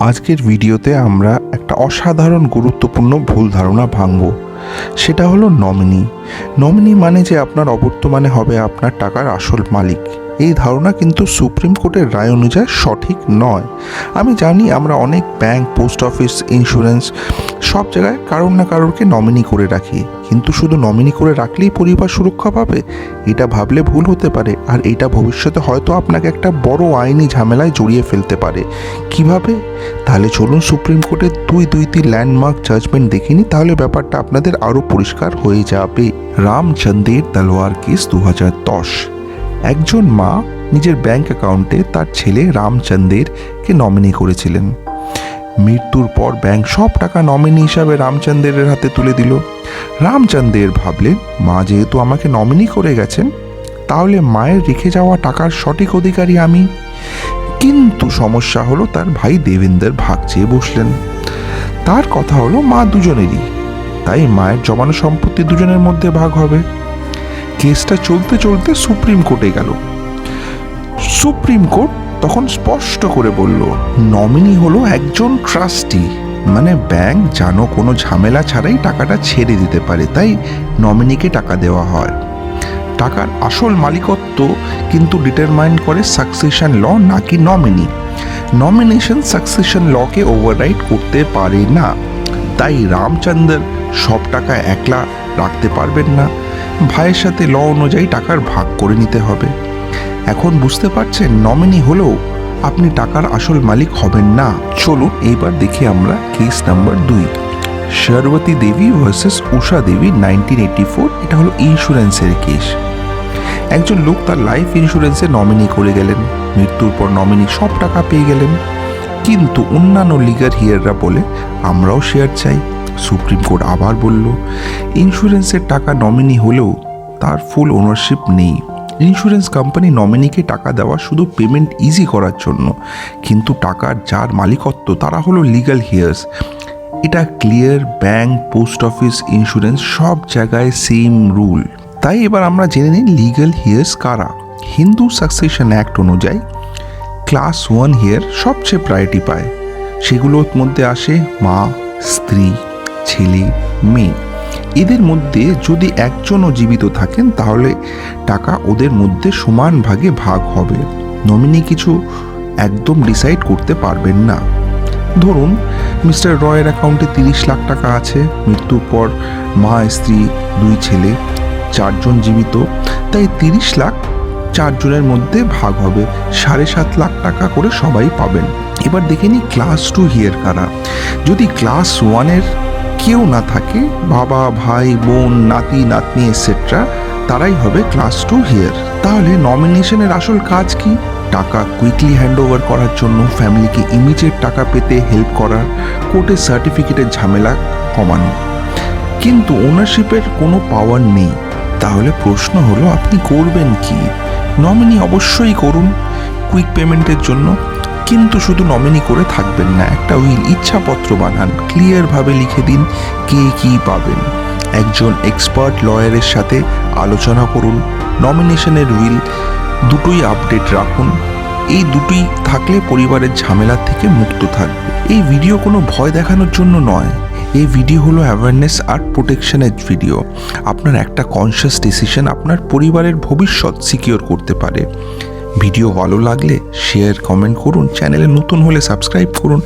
আজকের ভিডিওতে আমরা একটা অসাধারণ গুরুত্বপূর্ণ ভুল ধারণা ভাঙব। সেটা হলো নমিনি। নমিনি মানে যে আপনার অবর্তমানে হবে আপনার টাকার আসল মালিক। এই ধারণা কিন্তু সুপ্রিম কোর্টের রায় অনুযায়ী সঠিক নয়। আমি জানি আমরা অনেক ব্যাংক, পোস্ট অফিস, ইন্স্যুরেন্স সব জায়গায় কারোর না কারোরকে নমিনি করে রাখি। কিন্তু শুধু নমিনি করে রাখলেই পরিবার সুরক্ষা পাবে? এটা ভাবলে ভুল হতে পারে, আর এটা ভবিষ্যতে হয়তো আপনাকে একটা বড় আইনি ঝামেলায় জড়িয়ে ফেলতে পারে। কীভাবে? তাহলে চলুন সুপ্রিম কোর্টের দুই দুইটি ল্যান্ডমার্ক জাজমেন্ট দেখিনি তাহলে ব্যাপারটা আপনাদের আরও পরিষ্কার হয়ে যাবে। রামচন্দ্রের তলোয়ার কেস দু হাজার দশ। একজন মা নিজের ব্যাংক অ্যাকাউন্টে তার ছেলে রামচন্দ্রেরকে নমিনি করেছিলেন। মৃত্যুর পর ব্যাংক সব টাকা নমিনি হিসাবে রামচন্দ্রের হাতে তুলে দিল। রামচন্দ্রের ভাবলেন মা যেহেতু আমাকে নমিনি করে গেছেন, তাহলে মায়ের রেখে যাওয়া টাকার সঠিক অধিকারী আমি? কিন্তু সমস্যা হলো তার ভাই দেবেন্দ্র ভাগ চেয়ে বসলেন। তার কথা হলো মা দুজনেরই, তাই মায়ের জমানো সম্পত্তি দুজনের মধ্যে ভাগ হবে। কেসটা চলতে চলতে সুপ্রিম কোর্টে গেল। সুপ্রিম কোর্ট তখন স্পষ্ট করে বলল, নমিনি হলো একজন ট্রাস্টি। মানে ব্যাংক জানো কোনো ঝামেলা ছাড়াই টাকাটা ছেড়ে দিতে পারে, তাই নমিনিকে টাকা দেওয়া হয়। টাকার আসল মালিকত্ব কিন্তু ডিটারমাইন করে সাকসেশন ল নাকি নমিনি নমিনেশন সাকসেশন লকে ওভাররাইড করতে পারে না। তাই রামচন্দ্র সব টাকা একলা রাখতে পারবেন না। ভাইয়ের সাথে ল অনুযায়ী টাকার ভাগ করে নিতে হবে। এখন বুঝতে পারছেন নমিনি হলেও আপনি টাকার আসল মালিক হবেন না। চলুন এইবার দেখি আমরা কেস নাম্বার দুই। Sharbati Devi versus Usha Devi nineteen eighty four এটা হলো ইন্স্যুরেন্সের কেস একজন লোক তার লাইফ ইন্স্যুরেন্সে নমিনি করে গেলেন। মৃত্যুর পর নমিনি সব টাকা পেয়ে গেলেন। কিন্তু অন্যান্য লিগার হিয়াররা বলে, আমরাও শেয়ার চাই। সুপ্রিম কোর্ট আবার বলল ইন্স্যুরেন্সের টাকা নমিনি হলেও তার ফুল ওনারশিপ নেই। ইন্স্যুরেন্স কোম্পানি নমিনিকে টাকা দেওয়া শুধু পেমেন্ট ইজি করার জন্য। কিন্তু টাকার যার মালিকত্ব, তারা হলো লিগাল হিয়ার্স এটা clear bank post office insurance সব জায়গায় সেম রুল তাই এবার আমরা জেনে নিই লিগাল হিয়ার্স কারা। হিন্দু সাকসেশন অ্যাক্ট অনুযায়ী ক্লাস ওয়ান হিয়ার সবচেয়ে প্রায়োরিটি পায়। সেগুলোর মধ্যে আসে মা, স্ত্রী, ছেলে, মেয়ে। এদের মধ্যে যদি একজনও জীবিত থাকেন, তাহলে টাকা ওদের মধ্যে সমান ভাগে ভাগ হবে। নমিনি কিছু একদম ডিসাইড করতে পারবেন না। ধরুন, মিস্টার রয়ের অ্যাকাউন্টে তিরিশ লাখ টাকা আছে, মৃত্যুর পর মা, স্ত্রী, দুই ছেলে, চারজন জীবিত, তাই তিরিশ লাখ চারজনের মধ্যে ভাগ হবে। সাড়ে সাত লাখ টাকা করে সবাই পাবেন। এবার দেখে নিই ক্লাস টু হিয়ার কারা। যদি ক্লাস ওয়ানের কেউ না থাকে, বাবা, ভাই, বোন, নাতি, নাতনি এটসেট্রা তারাই হবে ক্লাস টু হিয়ার তাহলে নমিনেশনের আসল কাজ কি? টাকা কুইকলি হ্যান্ড ওভার করার জন্য ফ্যামিলিকে ইমিডিয়েট টাকা পেতে হেল্প করার কোর্টের সার্টিফিকেটের ঝামেলা কমানো। কিন্তু ওনারশিপের কোনো পাওয়ার নেই। তাহলে প্রশ্ন হলো, আপনি করবেন কি? নমিনি অবশ্যই করুন। কুইক পেমেন্টের জন্য কিন্তু শুধু নমিনি করে থাকবেন না, একটা উইল ইচ্ছাপত্র বানান ক্লিয়ারভাবে লিখে দিন কে কী পাবেন। একজন এক্সপার্ট লয়ারের সাথে আলোচনা করুন নমিনেশনের উইল দুটোই আপডেট রাখুন। এই দুটোই থাকলে পরিবারের ঝামেলা থেকে মুক্ত থাকবে। এই ভিডিও কোনো ভয় দেখানোর জন্য নয়। এই ভিডিও হলো অ্যাওয়ারনেস আর প্রোটেকশনের ভিডিও আপনার একটা কনসিয়াস ডিসিশন আপনার পরিবারের ভবিষ্যৎ সিকিওর করতে পারে। ভিডিও ভালো লাগলে শেয়ার কমেন্ট করুন চ্যানেলে নতুন হলে সাবস্ক্রাইব করুন।